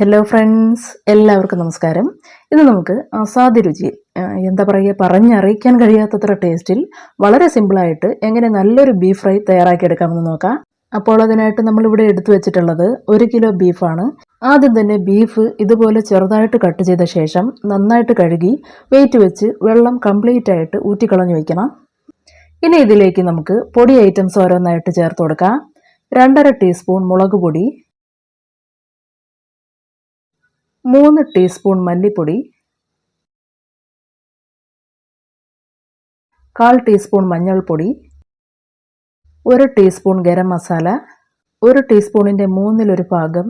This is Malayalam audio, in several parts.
ഹലോ ഫ്രണ്ട്സ് എല്ലാവർക്കും നമസ്കാരം. ഇന്ന് നമുക്ക് അസാധ്യ രുചി എന്താ പറയുക പറഞ്ഞറിയിക്കാൻ കഴിയാത്തത്ര ടേസ്റ്റിൽ വളരെ സിമ്പിളായിട്ട് എങ്ങനെ നല്ലൊരു ബീഫ് ഫ്രൈ തയ്യാറാക്കിയെടുക്കാമെന്ന് നോക്കാം. അപ്പോൾ അതിനായിട്ട് നമ്മളിവിടെ എടുത്തു വെച്ചിട്ടുള്ളത് ഒരു കിലോ ബീഫാണ് ആദ്യം തന്നെ ബീഫ് ഇതുപോലെ ചെറുതായിട്ട് കട്ട് ചെയ്ത ശേഷം നന്നായിട്ട് കഴുകി വെയിറ്റ് വെച്ച് വെള്ളം കംപ്ലീറ്റ് ആയിട്ട് ഊറ്റിക്കളഞ്ഞു വയ്ക്കണം ഇനി ഇതിലേക്ക് നമുക്ക് പൊടി ഐറ്റംസ് ഓരോന്നായിട്ട് ചേർത്ത് കൊടുക്കാം. രണ്ടര ടീസ്പൂൺ മുളക് പൊടി മൂന്ന് ടീസ്പൂൺ മല്ലിപ്പൊടി കാൽ ടീസ്പൂൺ മഞ്ഞൾപ്പൊടി ഒരു ടീസ്പൂൺ ഗരം മസാല ഒരു ടീസ്പൂണിന്റെ മൂന്നിലൊരു ഭാഗം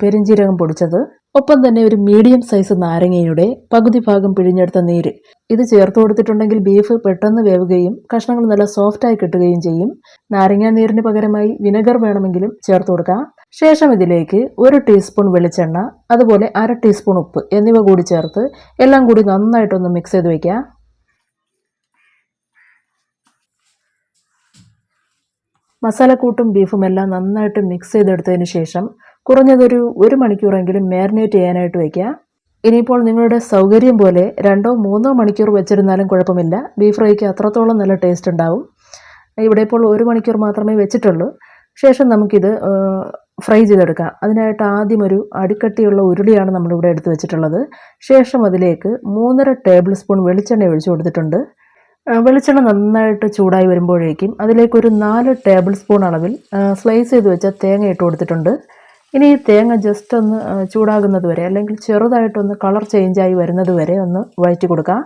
പെരിഞ്ജീരകം പൊടിച്ചത് ഒപ്പം തന്നെ ഒരു മീഡിയം സൈസ് നാരങ്ങയുടെ പകുതി ഭാഗം പിഴിഞ്ഞെടുത്ത നീര്. ഇത് ചേർത്ത് കൊടുത്തിട്ടുണ്ടെങ്കിൽ ബീഫ് പെട്ടെന്ന് വേവുകയും കഷ്ണങ്ങൾ നല്ല സോഫ്റ്റായി കിട്ടുകയും ചെയ്യും. നാരങ്ങാ നീരിന് പകരമായി വിനെഗർ വേണമെങ്കിലും ചേർത്ത് കൊടുക്കാം. ശേഷം ഇതിലേക്ക് ഒരു ടീസ്പൂൺ വെളിച്ചെണ്ണ അതുപോലെ അര ടീസ്പൂൺ ഉപ്പ് എന്നിവ കൂടി ചേർത്ത് എല്ലാം കൂടി നന്നായിട്ടൊന്ന് മിക്സ് ചെയ്ത് വയ്ക്കാം മസാലക്കൂട്ടും ബീഫും എല്ലാം നന്നായിട്ട് മിക്സ് ചെയ്തെടുത്തതിന് ശേഷം കുറഞ്ഞതൊരു ഒരു മണിക്കൂറെങ്കിലും മാരിനേറ്റ് ചെയ്യാനായിട്ട് വയ്ക്കുക. ഇനിയിപ്പോൾ നിങ്ങളുടെ സൗകര്യം പോലെ രണ്ടോ മൂന്നോ മണിക്കൂർ വെച്ചിരുന്നാലും കുഴപ്പമില്ല. ബീഫ് ഫ്രൈക്ക് അത്രത്തോളം നല്ല ടേസ്റ്റ് ഉണ്ടാവും. ഇവിടെ ഇപ്പോൾ ഒരു മണിക്കൂർ മാത്രമേ വെച്ചിട്ടുള്ളൂ. ശേഷം നമുക്കിത് ഫ്രൈ ചെയ്തെടുക്കാം. അതിനായിട്ട് ആദ്യം ഒരു അടിക്കട്ടിയുള്ള ഉരുളിയാണ് നമ്മളിവിടെ എടുത്തു വെച്ചിട്ടുള്ളത്. ശേഷം അതിലേക്ക് മൂന്നര ടേബിൾ സ്പൂൺ വെളിച്ചെണ്ണ ഒഴിച്ചു കൊടുത്തിട്ടുണ്ട്. വെളിച്ചെണ്ണ നന്നായിട്ട് ചൂടായി വരുമ്പോഴേക്കും അതിലേക്കൊരു നാല് ടേബിൾ സ്പൂൺ അളവിൽ സ്ലൈസ് ചെയ്ത് വെച്ച തേങ്ങ ഇട്ട് കൊടുത്തിട്ടുണ്ട്. ഇനി ഈ തേങ്ങ ജസ്റ്റ് ഒന്ന് ചൂടാകുന്നത് വരെ അല്ലെങ്കിൽ ചെറുതായിട്ടൊന്ന് കളർ ചേഞ്ചായി വരുന്നത് വരെ ഒന്ന് വഴറ്റി കൊടുക്കാം.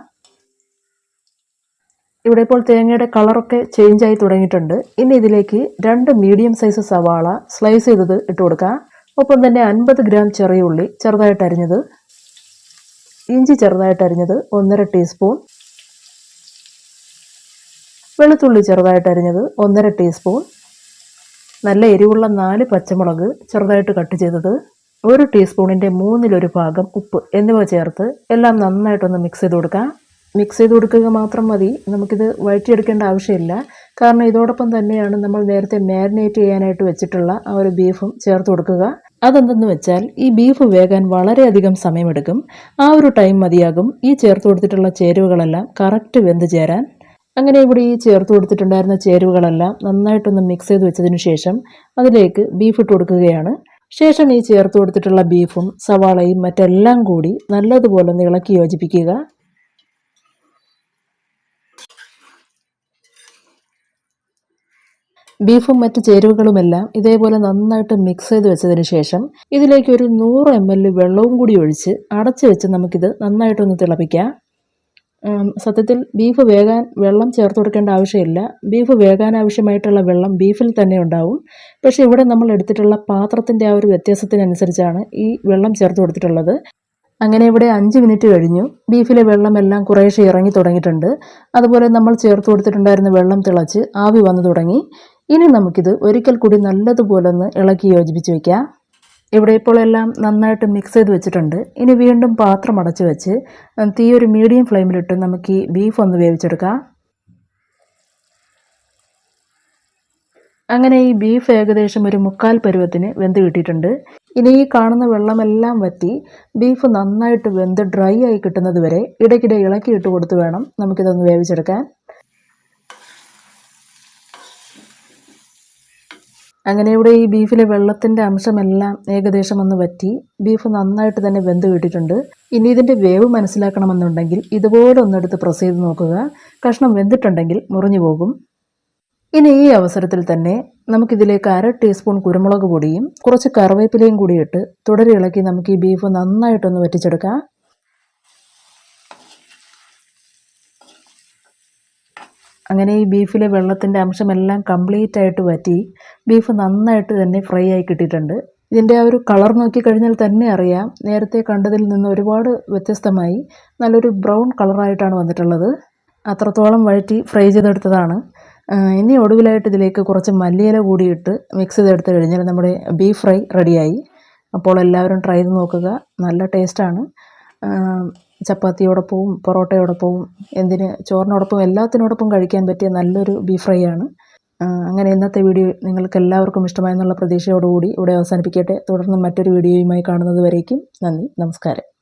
ഇവിടെ ഇപ്പോൾ തേങ്ങയുടെ കളറൊക്കെ ചേഞ്ചായി തുടങ്ങിയിട്ടുണ്ട്. ഇനി ഇതിലേക്ക് രണ്ട് മീഡിയം സൈസ് സവാള സ്ലൈസ് ചെയ്തത് ഇട്ട് കൊടുക്കാം. ഒപ്പം തന്നെ അൻപത് ഗ്രാം ചെറിയ ഉള്ളി ചെറുതായിട്ട് അരിഞ്ഞത് ഇഞ്ചി ചെറുതായിട്ട് അരിഞ്ഞത് ഒന്നര ടീസ്പൂൺ വെളുത്തുള്ളി ചെറുതായിട്ട് അരിഞ്ഞത് ഒന്നര ടീസ്പൂൺ നല്ല എരിവുള്ള നാല് പച്ചമുളക് ചെറുതായിട്ട് കട്ട് ചെയ്തത് ഒരു ടീസ്പൂണിന്റെ മൂന്നിലൊരു ഭാഗം ഉപ്പ് എന്നിവ ചേർത്ത് എല്ലാം നന്നായിട്ടൊന്ന് മിക്സ് ചെയ്ത് കൊടുക്കാം. മിക്സ് ചെയ്ത് കൊടുക്കുക മാത്രം മതി. നമുക്കിത് വഴറ്റിയെടുക്കേണ്ട ആവശ്യമില്ല. കാരണം ഇതോടൊപ്പം തന്നെയാണ് നമ്മൾ നേരത്തെ മാരിനേറ്റ് ചെയ്യാനായിട്ട് വെച്ചിട്ടുള്ള ആ ഒരു ബീഫും ചേർത്ത് കൊടുക്കുക. അതെന്തെന്ന് വെച്ചാൽ ഈ ബീഫ് വേകാൻ വളരെയധികം സമയമെടുക്കും. ആ ഒരു ടൈം മതിയാകും. ഈ ചേർത്ത് കൊടുത്തിട്ടുള്ള ചേരുവകളെല്ലാം കറക്റ്റ് വെന്ത് ചേരാൻ. അങ്ങനെ ഇവിടെ ഈ ചേർത്ത് കൊടുത്തിട്ടുണ്ടായിരുന്ന ചേരുവകളെല്ലാം നന്നായിട്ടൊന്ന് മിക്സ് ചെയ്ത് വെച്ചതിന് ശേഷം അതിലേക്ക് ബീഫ് ഇട്ട് കൊടുക്കുകയാണ്. ശേഷം ഈ ചേർത്ത് കൊടുത്തിട്ടുള്ള ബീഫും സവാളയും മറ്റെല്ലാം കൂടി നല്ലതുപോലെ ഇളക്കി യോജിപ്പിക്കുക. ബീഫും മറ്റ് ചേരുവകളുമെല്ലാം ഇതേപോലെ നന്നായിട്ട് മിക്സ് ചെയ്ത് വെച്ചതിന് ശേഷം ഇതിലേക്ക് ഒരു നൂറ് എം എൽ വെള്ളവും കൂടി ഒഴിച്ച് അടച്ചു വെച്ച് നമുക്കിത് നന്നായിട്ടൊന്ന് തിളപ്പിക്കാം. സത്യത്തിൽ ബീഫ് വേകാൻ വെള്ളം ചേർത്ത് കൊടുക്കേണ്ട ആവശ്യമില്ല. ബീഫ് വേകാൻ ആവശ്യമായിട്ടുള്ള വെള്ളം ബീഫിൽ തന്നെ ഉണ്ടാവും. പക്ഷേ ഇവിടെ നമ്മൾ എടുത്തിട്ടുള്ള പാത്രത്തിന്റെ ആ ഒരു വ്യത്യാസത്തിനനുസരിച്ചാണ് ഈ വെള്ളം ചേർത്ത് കൊടുത്തിട്ടുള്ളത്. അങ്ങനെ ഇവിടെ അഞ്ച് മിനിറ്റ് കഴിഞ്ഞു. ബീഫിലെ വെള്ളമെല്ലാം കുറേശ്ശെ ഇറങ്ങി തുടങ്ങിയിട്ടുണ്ട്. അതുപോലെ നമ്മൾ ചേർത്ത് കൊടുത്തിട്ടുണ്ടായിരുന്ന വെള്ളം തിളച്ച് ആവി വന്നു തുടങ്ങി. ഇനി നമുക്കിത് ഒരിക്കൽ കൂടി നല്ലതുപോലെ ഒന്ന് ഇളക്കി യോജിപ്പിച്ച് വയ്ക്കാം ഇവിടെ ഇപ്പോൾ എല്ലാം നന്നായിട്ട് മിക്സ് ചെയ്ത് വെച്ചിട്ടുണ്ട്. ഇനി വീണ്ടും പാത്രം അടച്ച് വെച്ച് തീ ഒരു മീഡിയം ഫ്ലെയിമിലിട്ട് നമുക്ക് ഈ ബീഫ് ഒന്ന് വേവിച്ചെടുക്കാം. അങ്ങനെ ഈ ബീഫ് ഏകദേശം ഒരു മുക്കാൽ പരുവത്തിന് വെന്ത് കിട്ടിയിട്ടുണ്ട്. ഇനി ഈ കാണുന്ന വെള്ളമെല്ലാം വറ്റി ബീഫ് നന്നായിട്ട് വെന്ത് ഡ്രൈ ആയി കിട്ടുന്നത് വരെ ഇടയ്ക്കിടെ ഇളക്കി ഇട്ട് കൊടുത്ത് വേണം നമുക്കിതൊന്ന് വേവിച്ചെടുക്കാൻ. അങ്ങനെ ഇവിടെ ഈ ബീഫിലെ വെള്ളത്തിന്റെ അംശമെല്ലാം ഏകദേശം ഒന്ന് വറ്റി. ബീഫ് നന്നായിട്ട് തന്നെ വെന്ത് കിട്ടിയിട്ടുണ്ട്. ഇനി ഇതിന്റെ വേവ് മനസ്സിലാക്കണമെന്നുണ്ടെങ്കിൽ ഇതുപോലെ ഒന്നെടുത്ത് പ്രസ് ചെയ്ത് നോക്കുക. കഷ്ണം വെന്തിട്ടുണ്ടെങ്കിൽ മുറിഞ്ഞു പോകും. ഇനി ഈ അവസരത്തിൽ തന്നെ നമുക്കിതിലേക്ക് അര ടീസ്പൂൺ കുരുമുളക് പൊടിയും കുറച്ച് കറിവേപ്പിലയും കൂടി ഇട്ട് തുടരെ ഇളക്കി നമുക്ക് ഈ ബീഫ് നന്നായിട്ടൊന്ന് വറ്റിച്ചെടുക്കാം. അങ്ങനെ ഈ ബീഫിലെ വെള്ളത്തിന്റെ അംശമെല്ലാം കംപ്ലീറ്റ് ആയിട്ട് വറ്റി. ബീഫ് നന്നായിട്ട് തന്നെ ഫ്രൈ ആയി കിട്ടിയിട്ടുണ്ട്. ഇതിന്റെ ആ ഒരു കളർ നോക്കിക്കഴിഞ്ഞാൽ തന്നെ അറിയാം. നേരത്തെ കണ്ടതിൽ നിന്ന് ഒരുപാട് വ്യത്യസ്തമായി. നല്ലൊരു ബ്രൗൺ കളറായിട്ടാണ് വന്നിട്ടുള്ളത്. അത്രത്തോളം വഴറ്റി ഫ്രൈ ചെയ്തെടുത്തതാണ്. ഇനി ഒടുവിലായിട്ട് ഇതിലേക്ക് കുറച്ച് മല്ലിയില കൂടിയിട്ട് മിക്സ് ചെയ്തെടുത്ത് കഴിഞ്ഞാൽ നമ്മുടെ ബീഫ് ഫ്രൈ റെഡിയായി. അപ്പോൾ എല്ലാവരും ട്രൈ ചെയ്ത് നോക്കുക. നല്ല ടേസ്റ്റാണ്. ചപ്പാത്തിയോടൊപ്പവും പൊറോട്ടയോടൊപ്പവും എന്തിന് ചോറിനോടൊപ്പം എല്ലാത്തിനോടൊപ്പം കഴിക്കാൻ പറ്റിയ നല്ലൊരു ബീഫ് ഫ്രൈ ആണ്. അങ്ങനെ ഇന്നത്തെ വീഡിയോ നിങ്ങൾക്ക് എല്ലാവർക്കും ഇഷ്ടമായെന്നുള്ള പ്രതീക്ഷയോടുകൂടി ഇവിടെ അവസാനിപ്പിക്കട്ടെ. തുടർന്ന് മറ്റൊരു വീഡിയോയുമായി കാണുന്നത് വരേക്കും നന്ദി നമസ്കാരം.